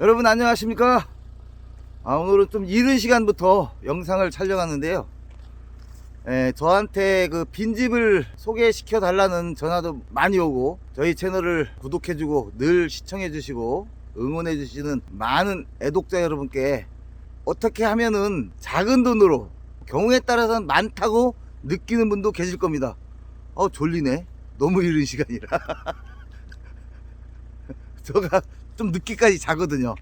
여러분 안녕하십니까? 아, 오늘은 좀 이른 시간부터 영상을 촬영하는데요. 에, 저한테 그 빈집을 소개시켜 달라는 전화도 많이 오고 저희 채널을 구독해주고 늘 시청해주시고 응원해주시는 많은 애독자 여러분께 어떻게 하면은 작은 돈으로 경우에 따라서는 많다고 느끼는 분도 계실 겁니다. 어 졸리네. 너무 이른 시간이라. 제가 좀 늦게까지 자거든요.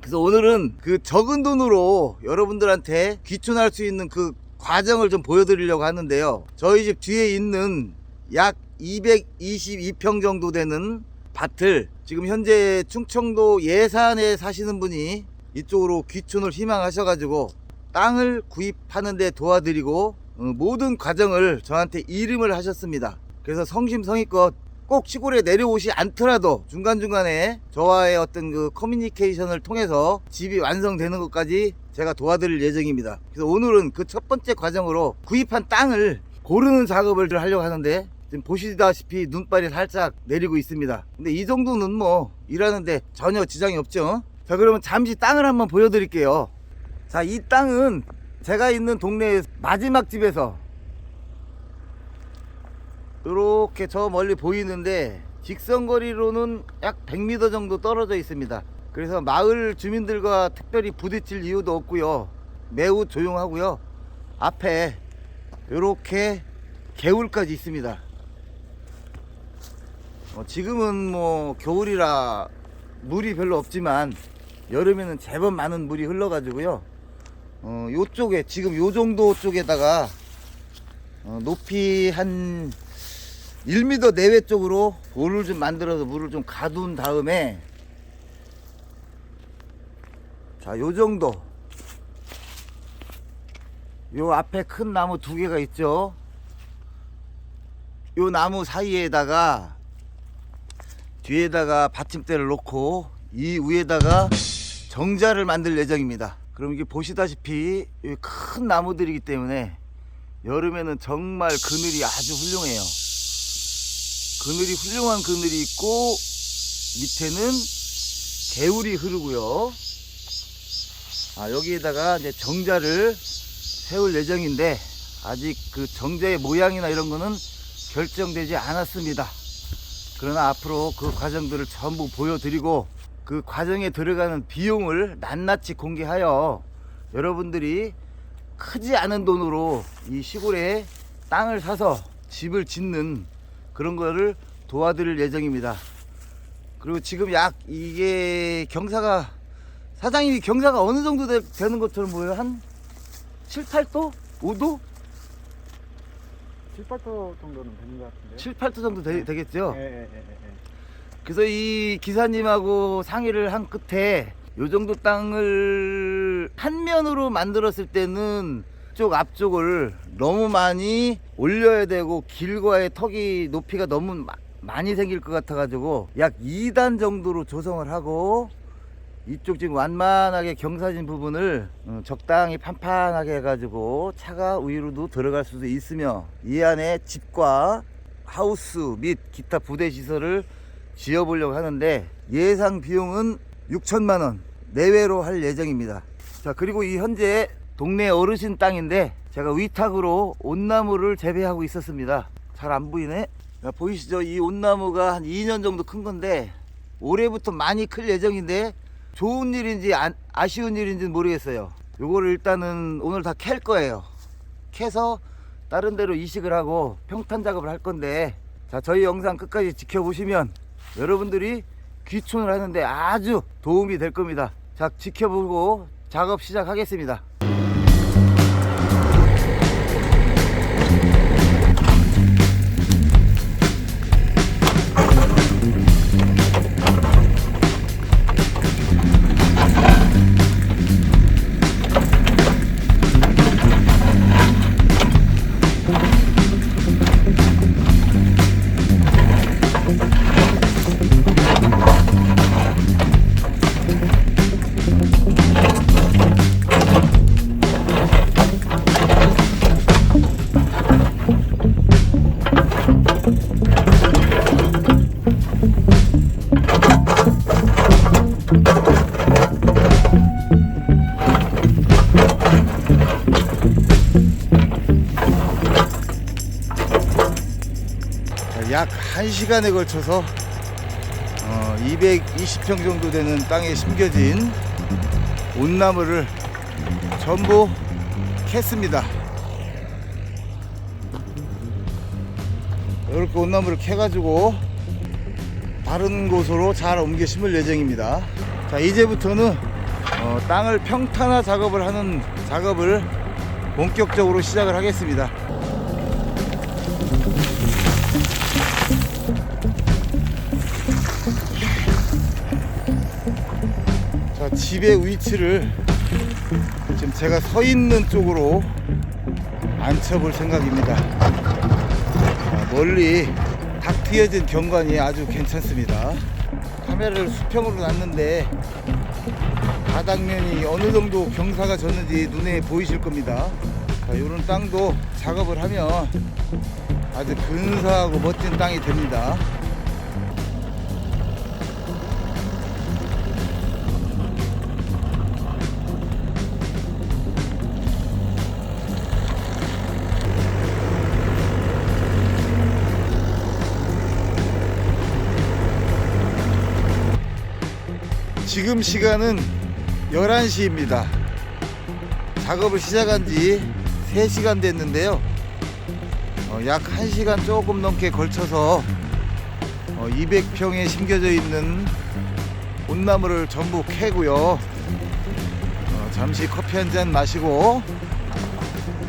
그래서 오늘은 그 적은 돈으로 여러분들한테 귀촌할 수 있는 그 과정을 좀 보여드리려고 하는데요. 저희 집 뒤에 있는 약 222평 정도 되는 밭을 지금 현재 충청도 예산에 사시는 분이 이쪽으로 귀촌을 희망하셔가지고 땅을 구입하는데 도와드리고 어, 모든 과정을 저한테 이름을 하셨습니다. 그래서 성심성의껏 꼭 시골에 내려오시 않더라도 중간중간에 저와의 어떤 그 커뮤니케이션을 통해서 집이 완성되는 것까지 제가 도와드릴 예정입니다. 그래서 오늘은 그 첫 번째 과정으로 구입한 땅을 고르는 작업을 하려고 하는데 지금 보시다시피 눈발이 살짝 내리고 있습니다. 근데 이 정도는 뭐 일하는데 전혀 지장이 없죠. 자 그러면 잠시 땅을 한번 보여드릴게요. 자 이 땅은 제가 있는 동네 마지막 집에서 이렇게 저 멀리 보이는데 직선거리로는 약 100m 정도 떨어져 있습니다. 그래서 마을 주민들과 특별히 부딪힐 이유도 없고요. 매우 조용하고요. 앞에 이렇게 개울까지 있습니다. 어, 지금은 뭐 겨울이라 물이 별로 없지만 여름에는 제법 많은 물이 흘러가지고요. 어, 요쪽에 지금 요 정도 쪽에다가 어, 높이 한 1m 내외 쪽으로 볼을 좀 만들어서 물을 좀 가둔 다음에 자, 요 정도. 요 앞에 큰 나무 두 개가 있죠. 요 나무 사이에다가 뒤에다가 받침대를 놓고 이 위에다가 정자를 만들 예정입니다. 그럼 이게 보시다시피 이큰 나무들이기 때문에 여름에는 정말 그늘이 아주 훌륭해요. 그늘이 훌륭한 그늘이 있고 밑에는 개울이 흐르고요. 아, 여기에다가 이제 정자를 세울 예정인데 아직 그 정자의 모양이나 이런 거는 결정되지 않았습니다. 그러나 앞으로 그 과정들을 전부 보여드리고 그 과정에 들어가는 비용을 낱낱이 공개하여 여러분들이 크지 않은 돈으로 이 시골에 땅을 사서 집을 짓는 그런 거를 도와드릴 예정입니다. 그리고 지금 약 이게 경사가 사장님이 경사가 어느 정도 되, 는 것처럼 보여요? 한 7, 8도? 5도? 7, 8도 정도는 되는 것 같은데요. 7, 8도 정도 되, 되겠죠? 예, 예, 예, 예, 예. 그래서 이 기사님하고 상의를 한 끝에 요 정도 땅을 한 면으로 만들었을 때는 쪽 앞쪽을 너무 많이 올려야 되고 길과의 턱이 높이가 너무 마- 많이 생길 것 같아 가지고 약 2단 정도로 조성을 하고 이쪽 지금 완만하게 경사진 부분을 어, 적당히 판판하게 해가지고 차가 위로도 들어갈 수도 있으며 이 안에 집과 하우스 및 기타 부대 시설을 지어보려고 하는데 예상 비용은 6천만 원 내외로 할 예정입니다. 자 그리고 이 현재 동네 어르신 땅인데 제가 위탁으로 온나무를 재배하고 있었습니다. 잘 안 보이네. 자, 보이시죠? 이 온나무가 한 2년 정도 큰 건데 올해부터 많이 클 예정인데 좋은 일인지 안- 아쉬운 일인지는 모르겠어요. 요거를 일단은 오늘 다 캘 거예요. 캐서 다른 데로 이식을 하고 평탄 작업을 할 건데 자 저희 영상 끝까지 지켜보시면 여러분들이 귀촌을 하는데 아주 도움이 될 겁니다. 자 지켜보고 작업 시작하겠습니다. 1시간에 걸쳐서 어, 220평 정도 되는 땅에 심겨진 온나무를 전부 캤습니다. 이렇게 온나무를 캐가지고 다른 곳으로 잘 옮겨 심을 예정입니다. 자, 이제부터는 어, 땅을 평탄화 작업을 하는 작업을 본격적으로 시작을 하겠습니다. 자, 집의 위치를 지금 제가 서 있는 쪽으로 앉혀볼 생각입니다. 자, 멀리 탁 트여진 경관이 아주 괜찮습니다. 카메라를 수평으로 놨는데 바닥면이 어느 정도 경사가 졌는지 눈에 보이실 겁니다. 자, 이런 땅도 작업을 하면 아주 근사하고 멋진 땅이 됩니다. 지금 시간은 11시입니다. 작업을 시작한 지 3시간 됐는데요. 어, 약 1시간 조금 넘게 걸쳐서 어, 200평에 심겨져 있는 온나무를 전부 캐고요. 어, 잠시 커피 한 잔 마시고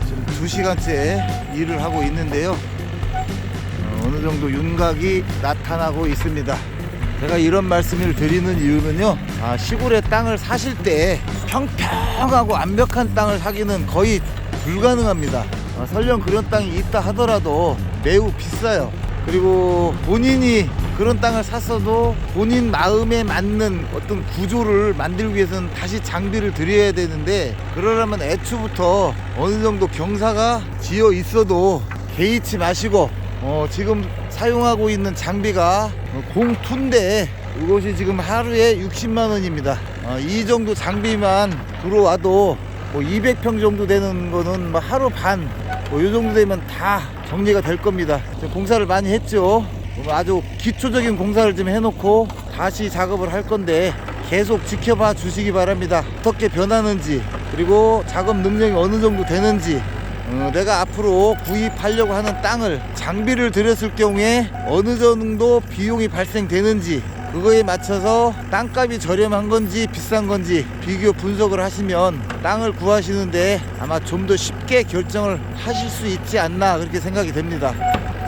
지금 2시간째 일을 하고 있는데요. 어, 어느 정도 윤곽이 나타나고 있습니다. 제가 이런 말씀을 드리는 이유는요, 아, 시골에 땅을 사실 때 평평하고 완벽한 땅을 사기는 거의 불가능합니다. 아, 설령 그런 땅이 있다 하더라도 매우 비싸요. 그리고 본인이 그런 땅을 샀어도 본인 마음에 맞는 어떤 구조를 만들기 위해서는 다시 장비를 들여야 되는데 그러려면 애초부터 어느 정도 경사가 지어 있어도 개의치 마시고 어, 지금 사용하고 있는 장비가 어, 공투인데 이것이 지금 하루에 60만 원입니다. 어, 이 정도 장비만 들어와도 뭐 200평 정도 되는 거는 뭐 하루 반, 뭐 이 정도 되면 다 정리가 될 겁니다. 공사를 많이 했죠. 뭐 아주 기초적인 공사를 좀 해놓고 다시 작업을 할 건데 계속 지켜봐 주시기 바랍니다. 어떻게 변하는지 그리고 작업 능력이 어느 정도 되는지 어, 내가 앞으로 구입하려고 하는 땅을 장비를 들였을 경우에 어느 정도 비용이 발생되는지 그거에 맞춰서 땅값이 저렴한 건지 비싼 건지 비교 분석을 하시면 땅을 구하시는데 아마 좀 더 쉽게 결정을 하실 수 있지 않나 그렇게 생각이 됩니다.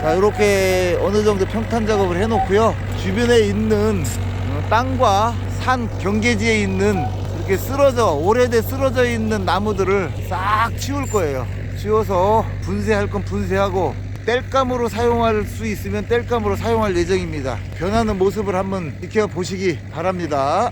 자 이렇게 어느 정도 평탄 작업을 해놓고요 주변에 있는 어, 땅과 산 경계지에 있는 이렇게 쓰러져 오래돼 쓰러져 있는 나무들을 싹 치울 거예요. 치워서 분쇄할 건 분쇄하고 땔감으로 사용할 수 있으면 땔감으로 사용할 예정입니다. 변하는 모습을 한번 지켜보시기 바랍니다.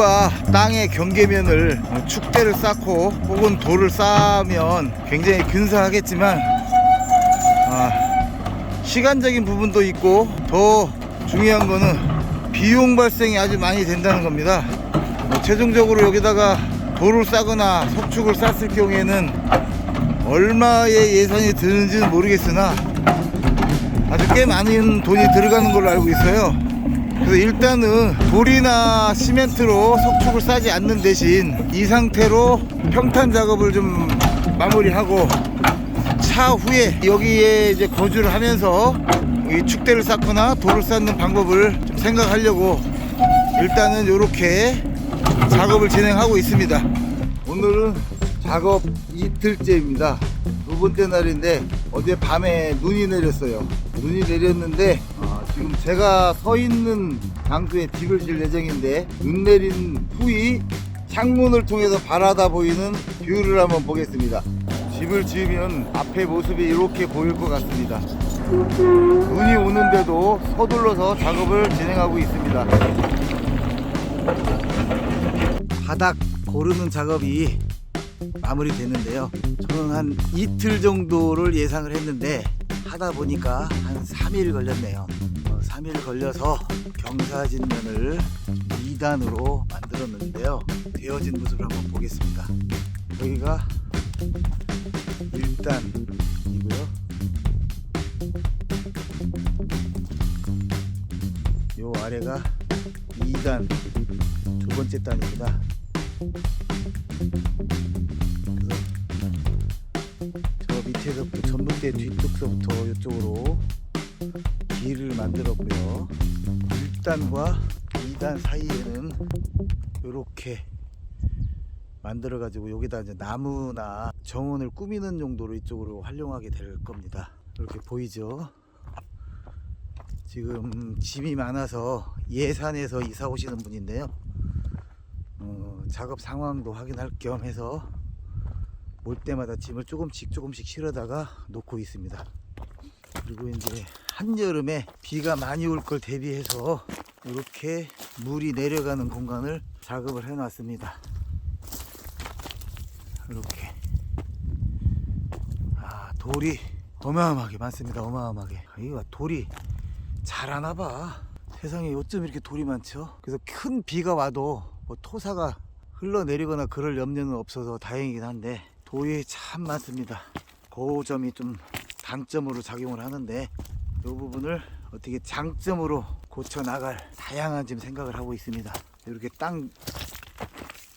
이 길과 땅의 경계면을 축대를 쌓고 혹은 돌을 쌓으면 굉장히 근사하겠지만 아, 시간적인 부분도 있고 더 중요한 거는 비용 발생이 아주 많이 된다는 겁니다. 뭐 최종적으로 여기다가 돌을 싸거나 석축을 쌌을 경우에는 얼마의 예산이 드는지는 모르겠으나 아주 꽤 많은 돈이 들어가는 걸로 알고 있어요. 그래서 일단은 돌이나 시멘트로 석축을 싸지 않는 대신 이 상태로 평탄 작업을 좀 마무리하고 차후에 여기에 이제 거주를 하면서 이 축대를 쌓거나 돌을 쌓는 방법을 좀 생각하려고 일단은 이렇게 작업을 진행하고 있습니다. 오늘은 작업 이틀째입니다. 두 번째 날인데 어제 밤에 눈이 내렸어요. 눈이 내렸는데 제가 서 있는 장소에 집을 질 예정인데 눈 내린 후이 창문을 통해서 바라다 보이는 뷰를 한번 보겠습니다. 집을 지으면 앞에 모습이 이렇게 보일 것 같습니다. 눈이 오는데도 서둘러서 작업을 진행하고 있습니다. 바닥 고르는 작업이 마무리됐는데요. 저는 한 이틀 정도를 예상을 했는데 하다 보니까 한 3일 걸렸네요. 어, 3일 걸려서 경사진면을 2단으로 만들었는데요. 되어진 모습을 한번 보겠습니다. 여기가 1단이고요. 요 아래가 2단 두 번째 단입니다. 그래서 저 밑에서부터 전봇대 뒤쪽서부터 이쪽으로 길을 만들었고요. 1단과 2단 사이에는 이렇게 만들어 가지고 여기다 이제 나무나 정원을 꾸미는 용도로 이쪽으로 활용하게 될 겁니다. 이렇게 보이죠? 지금 짐이 많아서 예산에서 이사 오시는 분인데요. 어, 작업 상황도 확인할 겸 해서 올 때마다 짐을 조금씩 조금씩 실어다가 놓고 있습니다. 그리고 이제 한여름에 비가 많이 올 걸 대비해서 이렇게 물이 내려가는 공간을 작업을 해 놨습니다. 이렇게. 아, 돌이 어마어마하게 많습니다. 어마어마하게. 아, 이거 돌이 잘하나 봐. 세상에 어쩜 이렇게 돌이 많죠? 그래서 큰 비가 와도 뭐 토사가 흘러내리거나 그럴 염려는 없어서 다행이긴 한데 돌이 참 많습니다. 그 점이 좀 단점으로 작용을 하는데 이 부분을 어떻게 장점으로 고쳐 나갈 다양한 지금 생각을 하고 있습니다. 이렇게 땅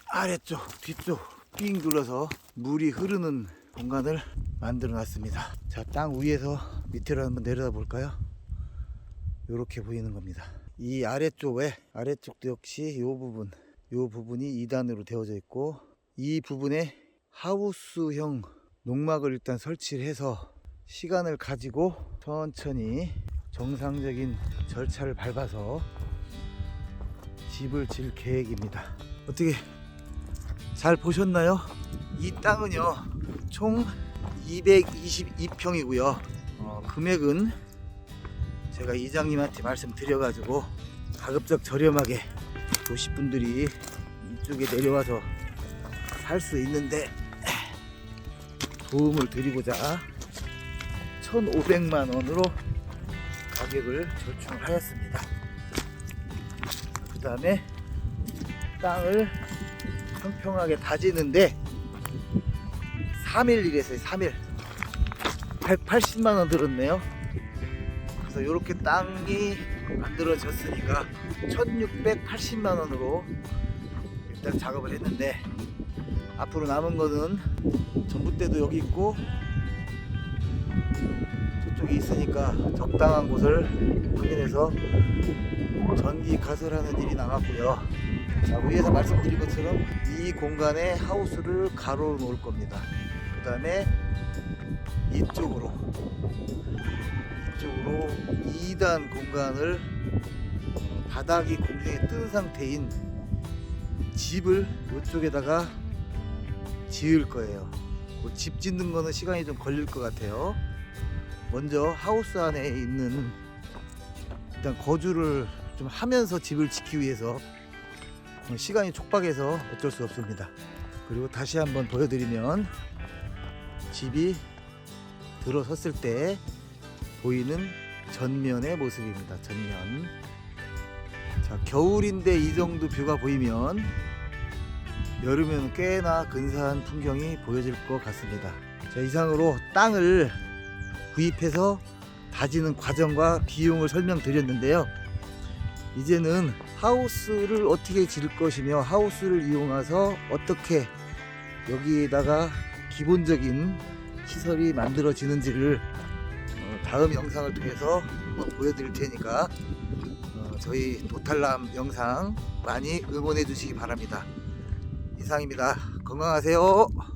아래쪽 뒤쪽 삥 둘러서 물이 흐르는 공간을 만들어 놨습니다. 자, 땅 위에서 밑으로 한번 내려다 볼까요? 이렇게 보이는 겁니다. 이 아래쪽에 아래쪽도 역시 이 부분, 이 부분이 2단으로 되어져 있고 이 부분에 하우스형 농막을 일단 설치를 해서 시간을 가지고 천천히 정상적인 절차를 밟아서 집을 질 계획입니다. 어떻게 잘 보셨나요? 이 땅은요 총 222평이고요 어, 금액은 제가 이장님한테 말씀드려가지고 가급적 저렴하게 도시분들이 이쪽에 내려와서 살 수 있는데 도움을 드리고자 1,500만 원으로 가격을 절충을 하였습니다. 그 다음에 땅을 평평하게 다지는데 3일 일했어요 3일 180만 원 들었네요 그래서 이렇게 땅이 만들어졌으니까 1680만 원으로 일단 작업을 했는데 앞으로 남은 거는 전봇대도 여기 있고 저쪽에 있으니까 적당한 곳을 확인해서 전기 가설하는 일이 남았고요. 자 위에서 말씀드린 것처럼 이 공간에 하우스를 가로 놓을 겁니다. 그 다음에 이쪽으로 이쪽으로 2단 공간을 바닥이 공중에 뜬 상태인 집을 이쪽에다가 지을 거예요. 그 집 짓는 거는 시간이 좀 걸릴 것 같아요 먼저 하우스 안에 있는 일단 거주를 좀 하면서 집을 짓기 위해서 시간이 촉박해서 어쩔 수 없습니다. 그리고 다시 한번 보여드리면 집이 들어섰을 때 보이는 전면의 모습입니다. 전면. 자, 겨울인데 이 정도 뷰가 보이면 여름에는 꽤나 근사한 풍경이 보여질 것 같습니다. 자, 이상으로 땅을 구입해서 다지는 과정과 비용을 설명드렸는데요. 이제는 하우스를 어떻게 지을 것이며 하우스를 이용해서 어떻게 여기에다가 기본적인 시설이 만들어지는지를 어, 다음 영상을 통해서 보여드릴 테니까 어, 저희 도탈남 영상 많이 응원해 주시기 바랍니다. 이상입니다. 건강하세요.